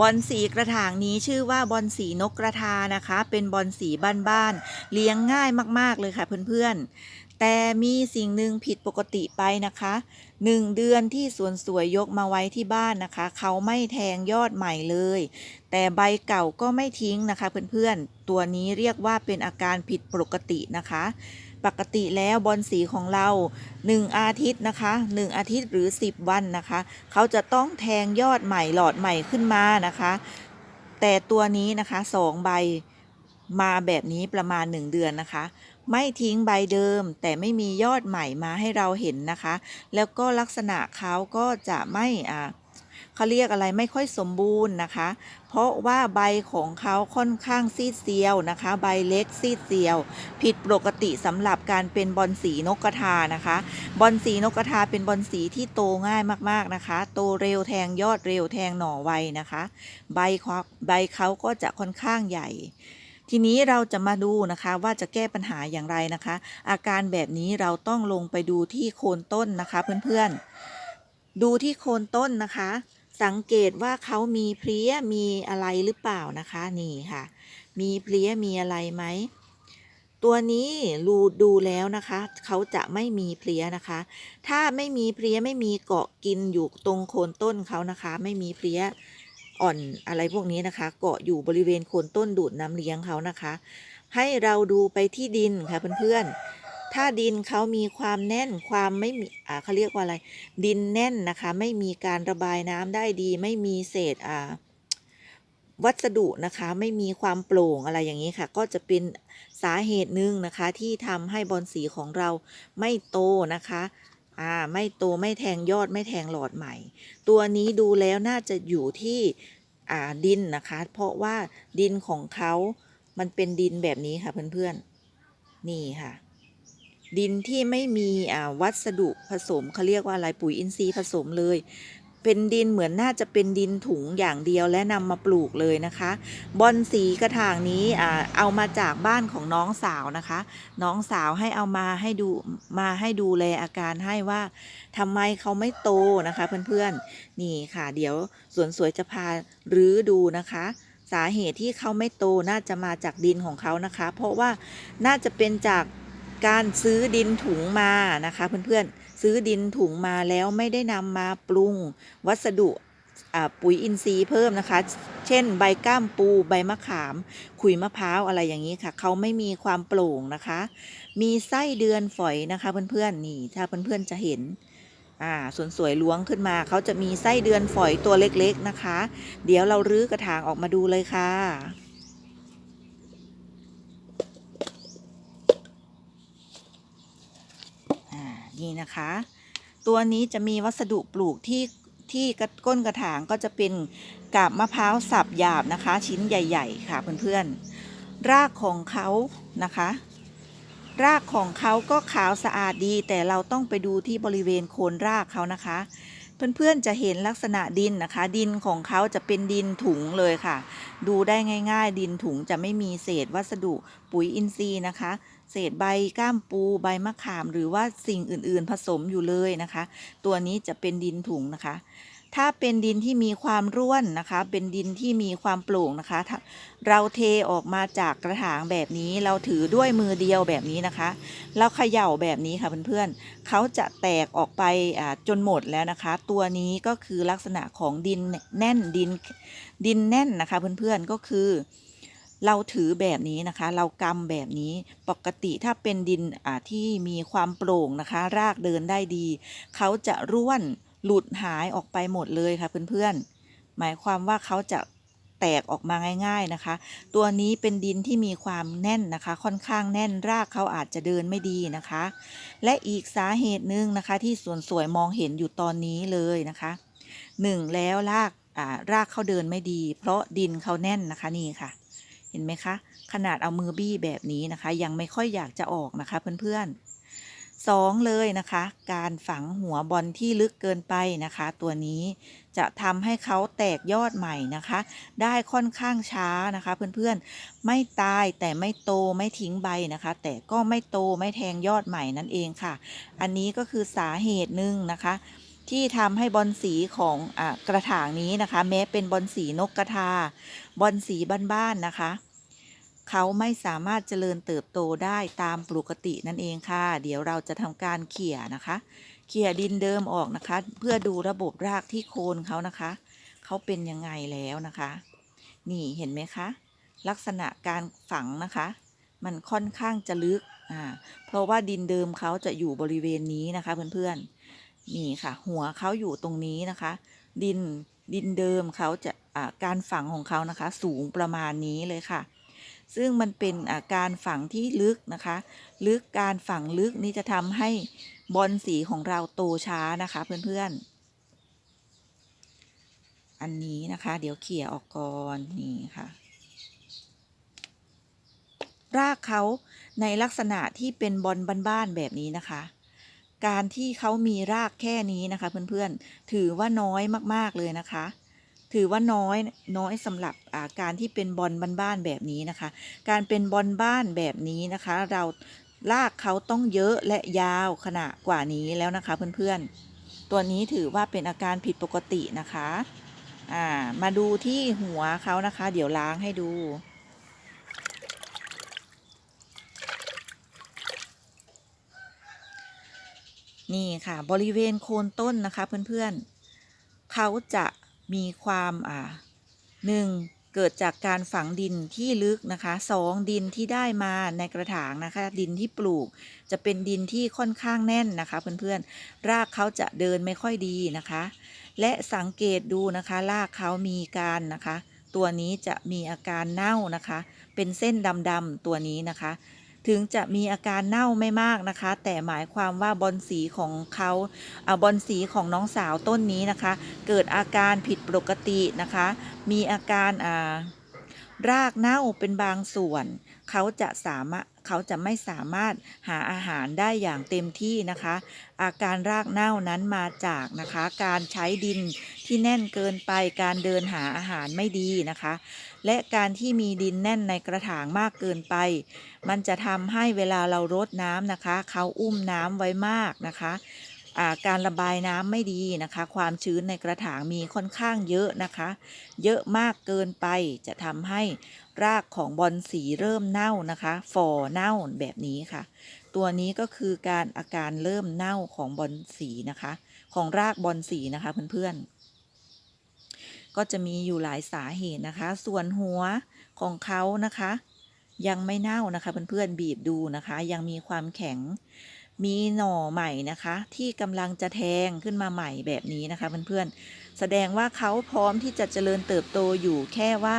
บอลสีกระถางนี้ชื่อว่าบอลสีนกกระทานะคะ เป็นบอลสีบ้านๆเลี้ยงง่ายมากๆเลยค่ะเพื่อนๆ แต่มีสิ่งหนึ่งผิดปกติไปนะคะหนึ่งเดือนที่สวนสวยยกมาไว้ที่บ้านนะคะ เขาไม่แทงยอดใหม่เลย แต่ใบเก่าก็ไม่ทิ้งนะคะเพื่อนๆ ตัวนี้เรียกว่าเป็นอาการผิดปกตินะคะ ปกติแล้วบอลสีของเรา 1 อาทิตย์นะคะ 1 อาทิตย์หรือ 10 วันนะคะ เขาจะต้องแทงยอดใหม่หลอดใหม่ขึ้นมานะคะ แต่ตัวนี้นะคะสองใบมาแบบนี้ประมาณ 1 เดือนนะคะ ไม่ทิ้งใบเดิมแต่ไม่มียอดใหม่มาให้เราเห็นนะคะ แล้วก็ลักษณะเขาก็จะไม่อ่าเขาเรียกอะไรไม่ค่อยสมบูรณ์นะคะ ราะว่าใบของเขาค่อนข้างซีดเซียวนะคะ ใบเล็กซีดเซียว ผิดปกติสำหรับการเป็นบอลสีนกกระทานะคะ บอลสีนกกระทาเป็นบอลสีที่โตง่ายมากๆนะคะ โตเร็วแทงยอดเร็วแทงหน่อไวนะคะ ใบเขาใบเขาก็จะค่อนข้างใหญ่ทีนี้เราจะมาดูนะคะว่าจะแก้ปัญหาอย่างไรนะคะ อาการแบบนี้เราต้องลงไปดูที่โคนต้นนะคะเพื่อนๆ ดูที่โคนต้นนะคะ สังเกตว่าเขามีเพลี้ยมีอะไรหรือเปล่านะคะนี่ค่ะ มีเพลี้ยมีอะไรไหมตัวนี้รูดูแล้วนะคะ เขาจะไม่มีเพลี้ยนะคะ ถ้าไม่มีเพลี้ยไม่มีเกาะกินอยู่ตรงโคนต้นเขานะคะ ไม่มีเพลี้ยอ่อนอะไรพวกนี้นะคะ เกาะอยู่บริเวณโคนต้นดูดน้ำเลี้ยงเขานะคะ ให้เราดูไปที่ดินค่ะเพื่อนๆ ถ้าดินเขามีความแน่นความไม่มีอ่าเขาเรียกว่าอะไร ดินแน่นนะคะ ไม่มีการระบายน้ำได้ดี ไม่มีเศษอ่าวัสดุนะคะไม่มีความโปร่งอะไรอย่างนี้ค่ะ ก็จะเป็นสาเหตุหนึ่งนะคะที่ทำให้บอลสีของเราไม่โตนะคะอ่าไม่โตไม่แทงยอดไม่แทงหลอดใหม่ ตัวนี้ดูแล้วน่าจะอยู่ที่อ่าดินนะคะ เพราะว่าดินของเขามันเป็นดินแบบนี้ค่ะเพื่อนๆ นี่ค่ะ ดินที่ไม่มีวัสดุผสมเขาเรียกว่าอะไรปุ๋ยอินทรีย์ผสมเลย เป็นดินเหมือนน่าจะเป็นดินถุงอย่างเดียวและนำมาปลูกเลยนะคะ บอนสีกระถางนี้เอามาจากบ้านของน้องสาวนะคะ น้องสาวให้เอามาให้ดูมาให้ดูแลอาการให้ว่าทำไมเขาไม่โตนะคะ เพื่อนๆนี่ค่ะ เดี๋ยวสวนสวยจะพารื้อดูนะคะสาเหตุที่เขาไม่โตน่าจะมาจากดินของเขานะคะ เพราะว่าน่าจะเป็นจาก การซื้อดินถุงมานะคะ เพื่อนๆซื้อดินถุงมาแล้วไม่ได้นำมาปรุงวัสดุปุ๋ยอินทรีย์เพิ่มนะคะ เช่น ใบก้ามปู ใบมะขาม ขุยมะพร้าวอะไรอย่างนี้ค่ะ เขาไม่มีความโปร่งนะคะ มีไส้เดือนฝอยนะคะ เพื่อนๆนี่ถ้าเพื่อนๆจะเห็นอ่าส่วนสวยล้วงขึ้นมา เขาจะมีไส้เดือนฝอยตัวเล็กๆนะคะ เดี๋ยวเรารื้อกระถางออกมาดูเลยค่ะ อ่า นี่นะคะ ตัวนี้จะมีวัสดุปลูกที่ที่กก้นกระถางก็จะเป็นกาบมะพร้าวสับหยาบนะคะ ชิ้นใหญ่ ๆ ค่ะเพื่อนๆ รากของเขานะคะ รากของเขาก็ขาวสะอาดดี แต่เราต้องไปดูที่บริเวณโคนรากเขานะคะ เพื่อนๆจะเห็นลักษณะดินนะคะ ดินของเขาจะเป็นดินถุงเลยค่ะ ดูได้ง่ายๆ ดินถุงจะไม่มีเศษวัสดุปุ๋ยอินทรีย์นะคะ เศษใบก้ามปูใบมะขาม หรือว่าสิ่งอื่นๆผสมอยู่เลยนะคะ ตัวนี้จะเป็นดินถุงนะคะ ถ้าเป็นดินที่มีความร่วนนะคะ เป็นดินที่มีความโปร่งนะคะ เราเทออกมาจากกระถางแบบนี้ เราถือด้วยมือเดียวแบบนี้นะคะแล้วเขย่าแบบนี้ค่ะเพื่อนๆเขาจะแตกออกไปจนหมดแล้วนะคะ ตัวนี้ก็คือลักษณะของดินแน่นดินดินแน่นนะคะเพื่อนๆก็คือเราถือแบบนี้นะคะ เรากำแบบนี้ปกติถ้าเป็นดินที่มีความโปร่งนะคะ รากเดินได้ดี เขาจะร่วน หลุดหายออกไปหมดเลยค่ะเพื่อนๆ หมายความว่าเขาจะแตกออกมาง่าย ๆนะคะ ตัวนี้เป็นดินที่มีความแน่นนะคะ ค่อนข้างแน่นรากเขาอาจจะเดินไม่ดีนะคะ และอีกสาเหตุหนึ่งนะคะ ที่ส่วนสวยมองเห็นอยู่ตอนนี้เลยนะคะหนึ่งแล้วรากอ่ารากเขาเดินไม่ดี เพราะดินเขาแน่นนะคะนี่ค่ะ เห็นไหมคะ ขนาดเอามือบี้แบบนี้นะคะ ยังไม่ค่อยอยากจะออกนะคะเพื่อนๆ สองเลยนะคะ การฝังหัวบอลที่ลึกเกินไปนะคะ ตัวนี้จะทำให้เขาแตกยอดใหม่นะคะ ได้ค่อนข้างช้านะคะ เพื่อนๆไม่ตายแต่ไม่โตไม่ทิ้งใบนะคะ แต่ก็ไม่โตไม่แทงยอดใหม่นั่นเองค่ะ อันนี้ก็คือสาเหตุหนึ่งนะคะที่ทำให้บอลสีของอกระถางนี้นะคะ แม้เป็นบอลสีนกกระทา บอลสีบ้านๆนะคะ เขาไม่สามารถเจริญเติบโตได้ตามปกตินั่นเองค่ะ เดี๋ยวเราจะทำการเขี่ยนะคะ เขี่ยดินเดิมออกนะคะ เพื่อดูระบบรากที่โคนเขานะคะ เขาเป็นยังไงแล้วนะคะ นี่เห็นไหมคะ ลักษณะการฝังนะคะ มันค่อนข้างจะลึกอ่าเพราะว่าดินเดิมเขาจะอยู่บริเวณนี้นะคะเพื่อนๆนี่ค่ะ หัวเขาอยู่ตรงนี้นะคะ ดินดินเดิมเขาจะอ่าการฝังของเขานะคะ สูงประมาณนี้เลยค่ะ ซึ่งมันเป็นอาการฝังที่ลึกนะคะ ลึกการฝังลึกนี่จะทำให้บอลสีของเราโตช้านะคะเพื่อนๆ อันนี้นะคะ เดี๋ยวเขี่ยออกก่อนนี่ค่ะรากเขาในลักษณะที่เป็นบอลบ้านๆแบบนี้นะคะ การที่เขามีรากแค่นี้นะคะ เพื่อนๆ ถือว่าน้อยมากๆเลยนะคะ ถือว่าน้อยน้อยสำหรับอาการที่เป็นบอลบ้านๆแบบนี้นะคะ การเป็นบอลบ้านแบบนี้นะคะ เรารากเขาต้องเยอะและยาวขนาดกว่านี้แล้วนะคะเพื่อนๆ ตัวนี้ถือว่าเป็นอาการผิดปกตินะคะอ่ามาดูที่หัวเขานะคะ เดี๋ยวล้างให้ดูนี่ค่ะบริเวณโคนต้นนะคะเพื่อนๆเขาจะ มีความอ่าหนึ่งเกิดจากการฝังดินที่ลึกนะคะสองดินที่ได้มาในกระถางนะคะ ดินที่ปลูกจะเป็นดินที่ค่อนข้างแน่นนะคะ เพื่อนๆ รากเขาจะเดินไม่ค่อยดีนะคะ และสังเกตดูนะคะ รากเขามีการนะคะ ตัวนี้จะมีอาการเน่านะคะ เป็นเส้นดำๆตัวนี้นะคะ ถึงจะมีอาการเน่าไม่มากนะคะ แต่หมายความว่าบอลสีของเขาอบอลสีของน้องสาวต้นนี้นะคะ เกิดอาการผิดปกตินะคะ มีอาการารากเน่าเป็นบางส่วน เขาจะสามารถ เขาจะไม่สามารถหาอาหารได้อย่างเต็มที่นะคะ อาการรากเน่านั้นมาจากนะคะ การใช้ดินที่แน่นเกินไปการเดินหาอาหารไม่ดีนะคะ และการที่มีดินแน่นในกระถางมากเกินไป มันจะทำให้เวลาเรารดน้ำนะคะ เขาอุ้มน้ำไว้มากนะคะ การระบายน้ำไม่ดีนะคะ ความชื้นในกระถางมีค่อนข้างเยอะนะคะ เยอะมากเกินไปจะทำให้รากของบอลสีเริ่มเน่านะคะฝ่อเน่าแบบนี้ค่ะ ตัวนี้ก็คือการอาการเริ่มเน่าของบอลสีนะคะ ของรากบอลสีนะคะเพื่อนๆ ก็จะมีอยู่หลายสาเหตุนะคะ ส่วนหัวของเขานะคะ ยังไม่เน่านะคะเพื่อนๆบีบดูนะคะ ยังมีความแข็ง มีหน่อใหม่นะคะ ที่กำลังจะแทงขึ้นมาใหม่แบบนี้นะคะเพื่อนๆ แสดงว่าเขาพร้อมที่จะเจริญเติบโตอยู่แค่ว่า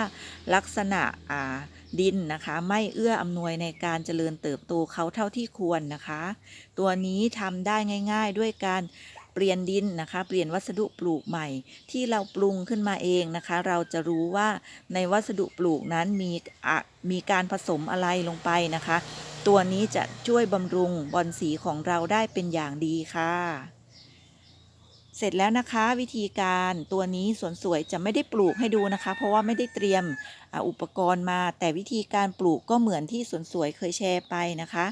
ลักษณะอ่าดินนะคะ ไม่เอื้ออำนวยในการเจริญเติบโตเขาเท่าที่ควรนะคะ ตัวนี้ทำได้ง่าย ๆ ด้วยการเปลี่ยนดินนะคะ เปลี่ยนวัสดุปลูกใหม่ ที่เราปรุงขึ้นมาเองนะคะ เราจะรู้ว่าในวัสดุปลูกนั้นมีมีการผสมอะไรลงไปนะคะ ตัวนี้จะช่วยบำรุงบอลสีของเราได้เป็นอย่างดีค่ะ เสร็จแล้วนะคะวิธีการตัวนี้สวนสวยจะไม่ได้ปลูกให้ดูนะคะ เพราะว่าไม่ได้เตรียมอ,อุปกรณ์มา แต่วิธีการปลูกก็เหมือนที่สวนสวยเคยแชร์ไปนะคะ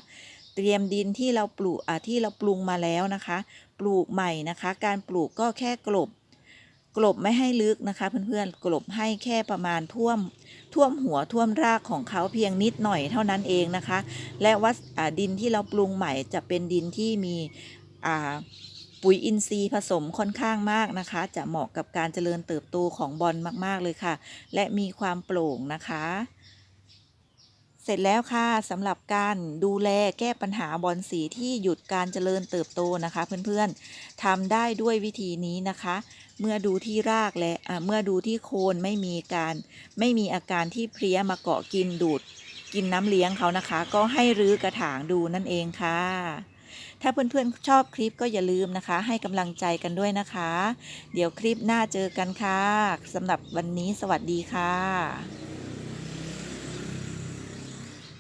เตรียมดินที่เราปลูกที่เราปรุงมาแล้วนะคะ ปลูกใหม่นะคะ การปลูกก็แค่กลบ กลบไม่ให้ลึกนะคะเพื่อนๆ กลบให้แค่ประมาณท่วมท่วมหัวท่วมรากของเขาเพียงนิดหน่อยเท่านั้นเองนะคะ และวัสดินที่เราปรุงใหม่จะเป็นดินที่มีปุ๋ยอินทรีย์ผสมค่อนข้างมากนะคะ จะเหมาะกับการเจริญเติบโตของบอลมากๆเลยค่ะ และมีความโปร่งนะคะเสร็จแล้วค่ะสำหรับการดูแลแก้ปัญหาบอลสีที่หยุดการเจริญเติบโตนะคะ เพื่อนๆทำได้ด้วยวิธีนี้นะคะ เมื่อดูที่รากและอ่าเมื่อดูที่โคนไม่มีการไม่มีอาการที่เพลี้ยมาเกาะกินดูด กินน้ำเลี้ยงเขานะคะ ก็ให้รื้อกระถางดูนั่นเองค่ะ ถ้าเพื่อนๆชอบคลิปก็อย่าลืมนะคะ ให้กำลังใจกันด้วยนะคะ เดี๋ยวคลิปหน้าเจอกันค่ะสำหรับวันนี้สวัสดีค่ะ